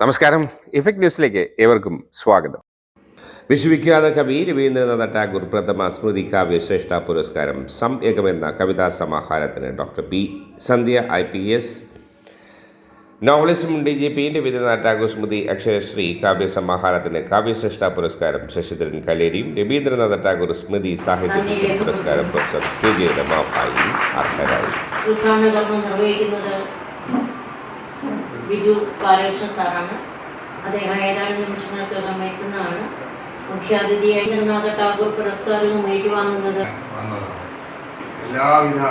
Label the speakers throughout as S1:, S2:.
S1: നമസ്കാരം. ഇഫക്ട് ന്യൂസിലേക്ക് ഏവർക്കും സ്വാഗതം. വിശ്വവിഖ്യാത കവി രവീന്ദ്രനാഥ ടാഗോർ പ്രഥമ സ്മൃതി കാവ്യശ്രേഷ്ഠ പുരസ്കാരം സംയകം എന്ന കവിതാ സമാഹാരത്തിന് doctor P Sandhya I P S. നോവലിസ്റ്റും D G P Rabindranath Tagore സ്മൃതി അക്ഷരശ്രീ കാവ്യ സമാഹാരത്തിന് കാവ്യശ്രേഷ്ഠ പുരസ്കാരം ശശിധരൻ കലേരിയും രവീന്ദ്രനാഥ ടാഗോർ സ്മൃതി സാഹിത്യ പുരസ്കാരം പ്രൊഫസർ കെ ജെ അർഹരായി.
S2: ബിജു ബാലകൃഷ്ണൻ സാറാണ്. അദ്ദേഹം ഏതാനും നിമിഷങ്ങൾക്കകം എത്തുന്നതാണ്. മുഖ്യാതിഥിയായി നിർനാഥ ടാഗോർ പുരസ്കാരവും ഏറ്റുവാങ്ങുന്നത്.
S3: എല്ലാവിധ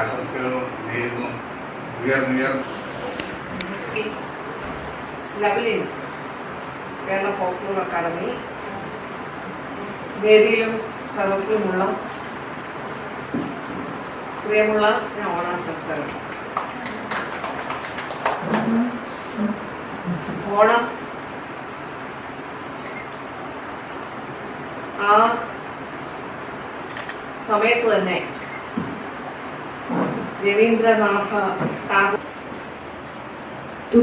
S3: ആശംസകളും നേരുന്നു. ഉയർന്നുയർന്നു
S4: ലവലിൻ കേരള ഫോക്ലോർ അക്കാദമി. വേദിയിലും സദസ്സിലുമുള്ള പ്രിയമുള്ള ഓണാശംസകൾ. ഓണം ആ സമയത്ത് തന്നെ രവീന്ദ്രനാഥ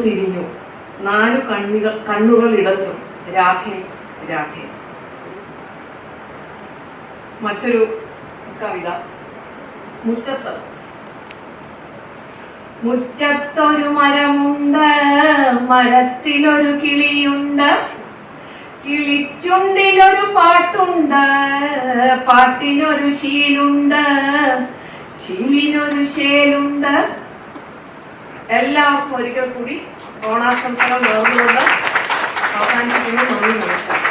S4: തിരിഞ്ഞു നാലു കണ്ണുകൾ കണ്ണുകൾ ഇടഞ്ഞു. രാധേ രാധേ. മറ്റൊരു കവിത. മുറ്റത്ത് മുറ്റത്തൊരു മരമുണ്ട് മരത്തിലൊരു കിളിയുണ്ട്. കിളിച്ചുണ്ടിലൊരു പാട്ടുണ്ട് പാട്ടിനൊരു ശീലുണ്ട് ശീലിനൊരു ശേലുണ്ട്. എല്ലാവർക്കും ഒരിക്കൽ കൂടി ഓണാശംസകൾ നേർന്നുകൊണ്ട് അവസാനിപ്പിക്കുന്നു. നന്ദി നമസ്കാരം.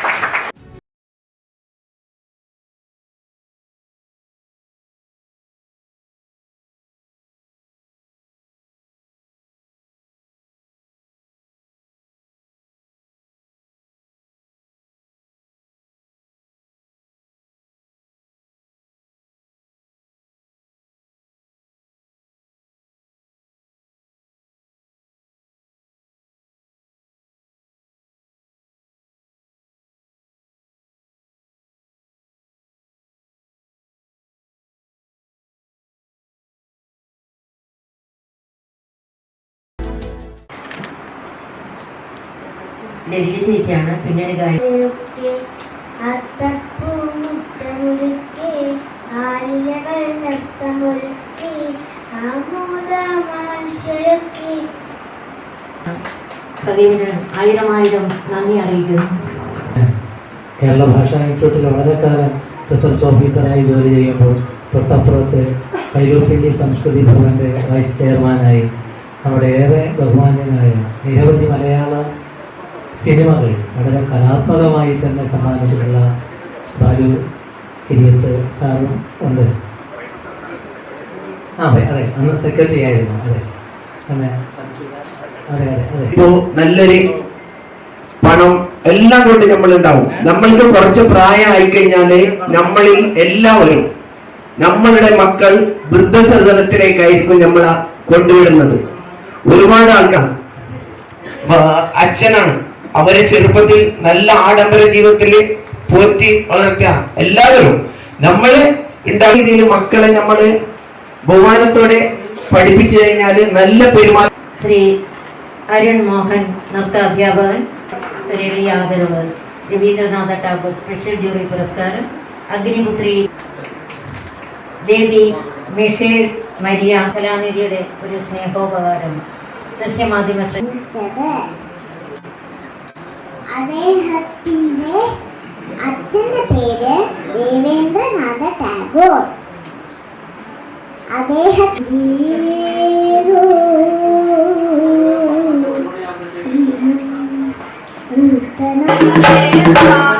S2: ലതിക ചേച്ചിയാണ്
S5: പിന്നീട്
S2: പ്രദീപിന് ആയിരം ആയിരം നന്ദി അറിയിക്കുന്നു.
S6: കേരള ഭാഷാ ഇൻസ്റ്റിറ്റ്യൂട്ടിൽ വളരെ കാലം റിസർച്ച് ഓഫീസറായി ജോലി ചെയ്യുമ്പോൾ തൊട്ടപ്പുറത്ത് കൈലോപ്പിള്ളി സംസ്കൃതി ഭവന്റെ വൈസ് ചെയർമാനായി നമ്മുടെ ഏറെ ബഹുമാന്യനായ നിരവധി മലയാള സിനിമകൾ വളരെ കലാത്മകമായി തന്നെ സമ്മാനിച്ചിട്ടുള്ള ബാലു കിരിയത്ത് സാറും ഉണ്ട്. ആ അതെ അതെ. അന്ന് സെക്രട്ടറി ആയിരുന്നു. അതെ. അതെ. അതെ അതെ
S7: ഇപ്പോ നല്ലൊരു പണം എല്ലാം കൊണ്ട് നമ്മൾ ഉണ്ടാവും നമ്മൾക്ക് കുറച്ച് പ്രായമായി കഴിഞ്ഞാൽ നമ്മളിൽ എല്ലാവരും നമ്മളുടെ മക്കൾ വൃദ്ധസദനത്തിലേക്കായിരിക്കും നമ്മൾ കൊണ്ടുവിടുന്നത് ഒരുപാട് ആൾക്കാർ. അച്ഛനാണ്. അവരെ ചെറുപ്പത്തിൽ നല്ല ആഡംബര ജീവിതത്തിൽ പോറ്റി വളർത്തുക എല്ലാവരും നമ്മൾ ഉണ്ടാക്കിയ രീതിയിൽ മക്കളെ നമ്മൾ ബഹുമാനത്തോടെ പഠിപ്പിച്ചു കഴിഞ്ഞാൽ നല്ല പെരുമാറ്റം.
S2: ശ്രീ അരുൺ മോഹൻ നൃത്ത അധ്യാപകൻ രവി ആദരവ് രവീന്ദ്രനാഥ ടാഗോർ സ്പെഷ്യൽ ജൂറി പുരസ്കാരം അഗ്നിപുത്രി ദേവി മിഷേൽ മരിയ കലാനിധിയുടെ ഒരു സ്നേഹോപകാരം. ദൃശ്യമാധ്യമ
S5: ശ്രദ്ധ അദ്ദേഹത്തിന്റെ അച്ഛന്റെ പേര് ദേവേന്ദ്രനാഥ ടാഗോർ അദ്ദേഹം
S8: ലാ